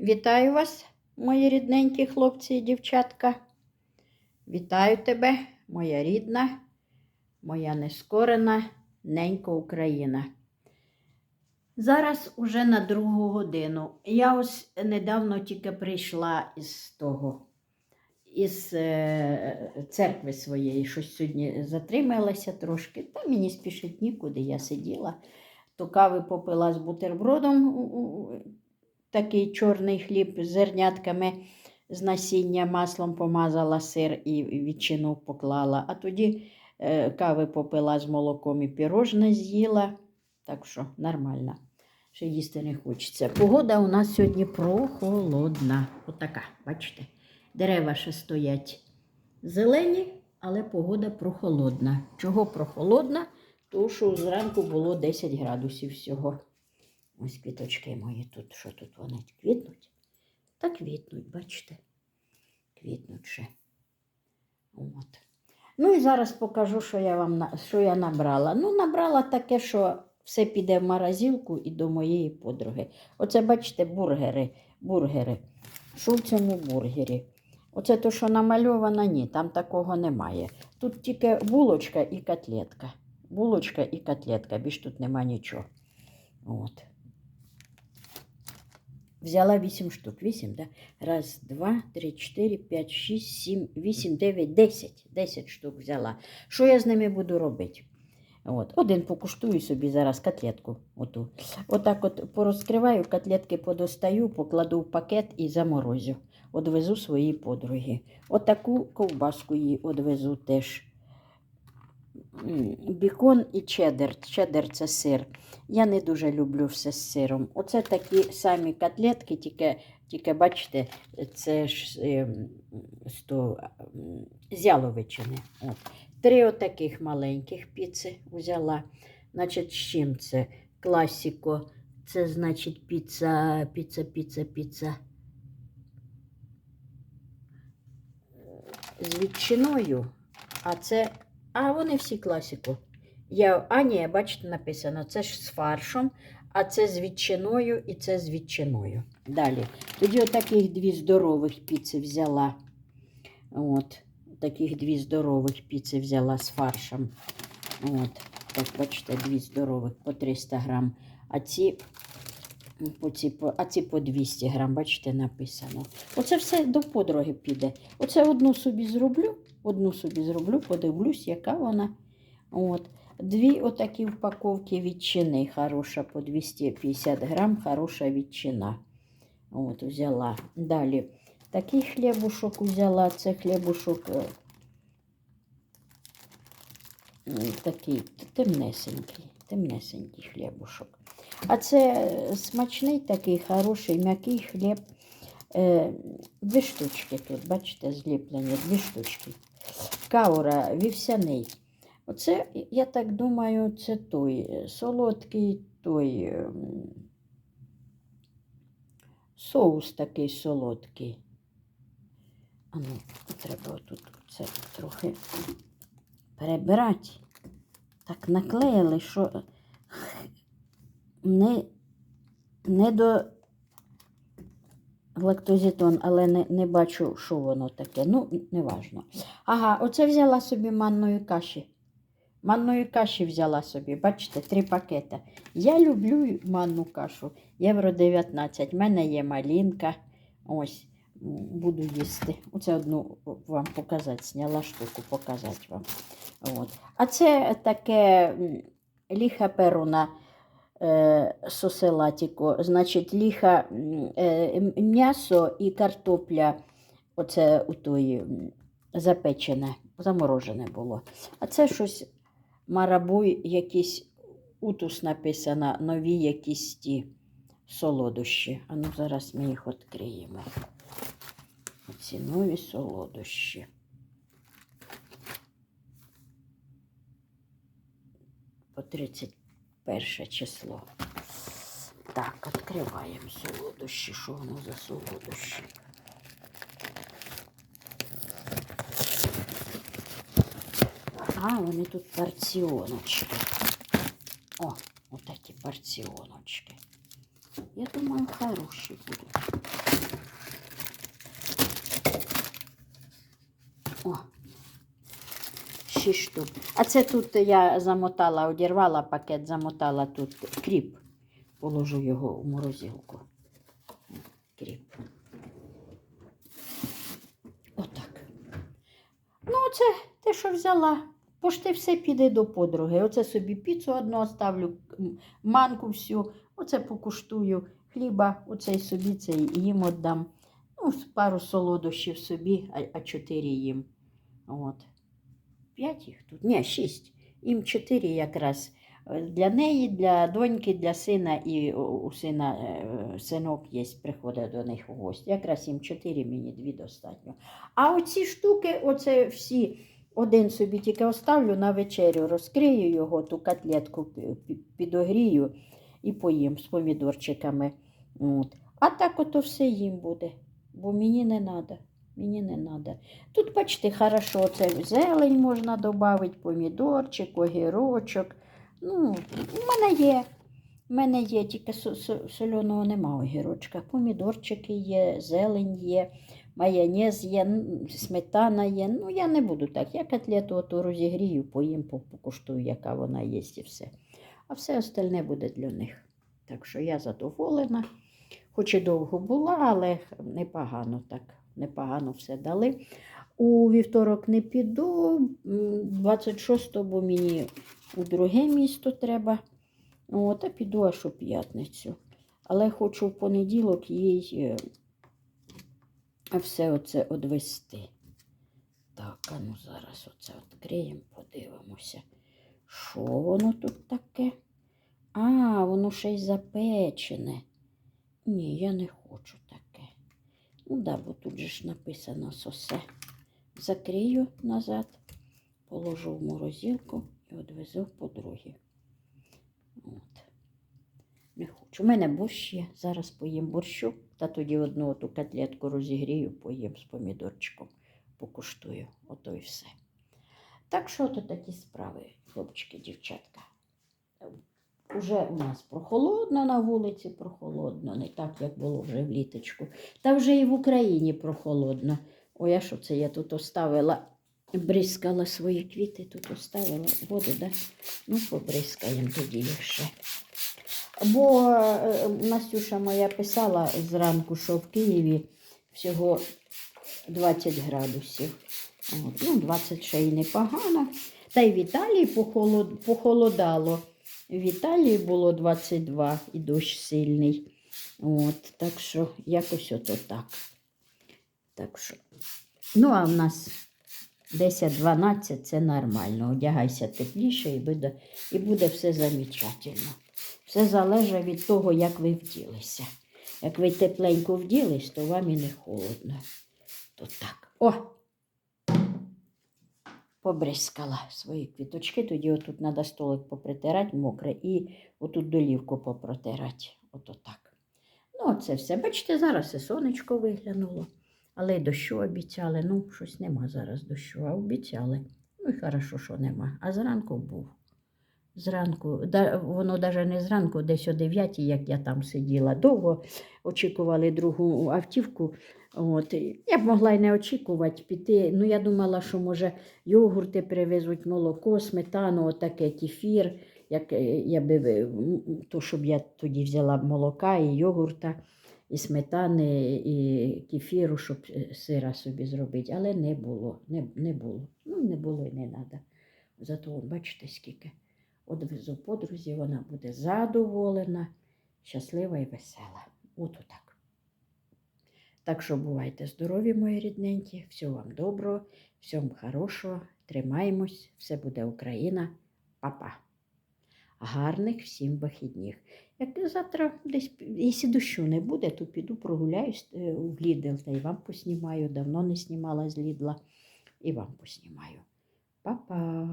Вітаю вас, мої рідненькі хлопці і дівчатка. Вітаю тебе, моя рідна, моя нескорена ненька Україна. Зараз уже на другу годину. Я ось недавно тільки прийшла із того, із е, церкви своєї, щось сьогодні затрималася трошки, та мені спішить нікуди, я сиділа. То кави попила з бутербродом, такий чорний хліб з зернятками з насіння, маслом помазала сир і відчину поклала. А тоді е, кави попила з молоком і пірожне з'їла. Так що нормально. Ще їсти не хочеться. Погода у нас сьогодні прохолодна. Отака, бачите? Дерева ще стоять зелені, але погода прохолодна. Чого прохолодна? Тому що зранку було 10 градусів всього. Ось квіточки мої тут. Що тут вони квітнуть? Та квітнуть, бачите? Квітнуть ще. От. Ну і зараз покажу, що я вам що я набрала. Ну, набрала таке, що все піде в морозилку і до моєї подруги. Оце, бачите, бургери. бургери. Що в цьому бургері? Оце то, що намальовано, ні, там такого немає. Тут тільки булочка і котлетка. Булочка і котлетка, більш тут нема нічого. От. Взяла 8 штук. 8, да? Раз, два, три, чотири, п'ять, шість, сім, вісім, дев'ять, десять. Десять штук взяла. Що я з ними буду робити? От. Один покуштую собі зараз котлетку. Оту. Отак от порозкриваю, котлетки подостаю, покладу в пакет і заморозю. Одвезу своїй подруги. Отаку ковбаску їй одвезу теж. Бікон і чеддер. Чеддер це сир. Я не дуже люблю все з сиром. Оце такі самі котлетки, тільки, тільки бачите, це ж то, ем, яловичини. От. Три отаких маленьких піци взяла. Значить, з чим це? Класіко. Це значить піца, піца, піца, піца. З ветчиною, а це. А вони всі класіку. Я, а ні, бачите, написано, це ж з фаршем, а це з ветчиною і це з ветчиною. Далі. Тоді отаких дві здорових піци взяла. От, таких дві здорових піци взяла з фаршем. От, так, бачите, дві здорових по 300 грам. А ці по а ці по 200 грам, бачите, написано. Оце все до подруги піде. Оце одну собі зроблю, одну собі зроблю, подивлюсь, яка вона. От. Дві отакі упаковки ветчини, хороша по 250 грам, хороша ветчина. От, взяла. Далі такий хлібушок взяла, це хлібушок е, такий темнесенький, темнесенький хлібушок. А це смачний такий хороший, м'який хліб. Е, Дві штучки тут, бачите, зліплені, дві штучки. Каура, вівсяний. Оце, я так думаю, це той е, солодкий той ем, соус такий солодкий. А ну, треба тут це трохи перебирати. Так наклеїли, що не, не до лактозітон, але не, не бачу, що воно таке. Ну, не важно. Ага, оце взяла собі манної каші. Манної каші взяла собі, бачите, три пакети. Я люблю манну кашу. Євро 19. У мене є малінка. Ось, буду їсти. Оце одну вам показати, зняла штуку, показати вам. От. А це таке ліха перуна соселатіко. Значить, ліха е, м'ясо і картопля. Оце у тої запечене, заморожене було. А це щось марабуй, якийсь утус написано, нові якісь ті солодощі. А ну зараз ми їх відкриємо. Оці нові солодощі. По перше число. Так, відкриваємо солодощі. Що воно за солодощі? Ага, вони тут порціоночки. О, вот эти порціоночки. Я думаю, хороші будуть. О, Шість штук. А це тут я замотала, одірвала пакет, замотала тут кріп. Положу його у морозилку. Кріп. Отак. Ну, це те, що взяла. Пошти все піде до подруги. Оце собі піцу одну оставлю, манку всю, оце покуштую. Хліба, оцей собі цей їм віддам. Ну, пару солодощів собі, а чотири їм. От. П'ять їх тут? Ні, шість. Їм чотири якраз. Для неї, для доньки, для сина і у сина е, синок є, приходить до них у гості. Якраз їм чотири, мені дві достатньо. А оці штуки, оце всі, один собі тільки оставлю на вечерю, розкрию його, ту котлетку пі- пі- підогрію і поїм з помідорчиками. От. А так ото все їм буде, бо мені не треба. Мені не треба. Тут, бачите, хорошо, це зелень можна додати, помідорчик, огірочок. Ну, в мене є. В мене є, тільки со- со- соляного нема огірочка. Помідорчики є, зелень є, майонез є, сметана є. Ну, я не буду так. Я котлету ото розігрію, поїм, покуштую, яка вона є і все. А все остальне буде для них. Так що я задоволена. Хоч і довго була, але непогано так. Непогано все дали. У вівторок не піду, 26-го, бо мені у друге місто треба. От, а піду аж у п'ятницю. Але хочу в понеділок їй е, все оце одвести. Так, а ну зараз оце відкриємо, подивимося. Що воно тут таке? А, воно ще й запечене. Ні, я не хочу. Ну да, бо тут же ж написано сосе. Закрию назад, положу в морозилку і відвезу подруги. От. Не хочу. У мене борщ є. Зараз поїм борщу, та тоді одну ту котлетку розігрію, поїм з помідорчиком, покуштую. Ото і все. Так що то такі справи, хлопчики, дівчатка. Уже у нас прохолодно на вулиці, прохолодно, не так, як було вже літочку. Та вже і в Україні прохолодно. Ой, а що це я тут оставила? Бризкала свої квіти, тут оставила воду, да? Ну, побризкаємо тоді їх ще. Бо е, Настюша моя писала зранку, що в Києві всього 20 градусів. От, ну, 20 ще й непогано. Та й в Італії похолодало. В Італії було 22 і дощ сильний. От, так що якось ото так. Так що. Ну, а в нас 10-12 це нормально. Одягайся тепліше і буде, і буде все замечательно. Все залежить від того, як ви вділися. Як ви тепленько вділись, то вам і не холодно. То так. О! Побризкала свої квіточки, тоді отут треба столик попритирати мокре і отут долівку попротирати. Ото так. Ну, це все. Бачите, зараз і сонечко виглянуло. Але й дощу обіцяли. Ну, щось нема зараз дощу, а обіцяли. Ну і хорошо, що нема. А зранку був. Зранку, да, воно навіть не зранку, десь о 9, як я там сиділа. Довго очікували другу автівку. От. Я б могла й не очікувати піти. Ну, я думала, що може йогурти привезуть, молоко, сметану, отаке кефір. Як е, я би, м, то, щоб я тоді взяла молока і йогурта, і сметани, і кефіру, щоб е, сира собі зробити. Але не було. Не, не було. Ну, не було і не треба. Зато, бачите, скільки. Одвезу подрузі, вона буде задоволена, щаслива і весела. От отак. Так що бувайте здорові, мої рідненькі, всього вам доброго, всього хорошого, тримаємось, все буде Україна, Па-па. Гарних всім вихідних. Як завтра десь, якщо дощу не буде, то піду прогуляюсь е, в Лідл, та й вам поснімаю. Давно не знімала з Лідла, і вам поснімаю. Па-па.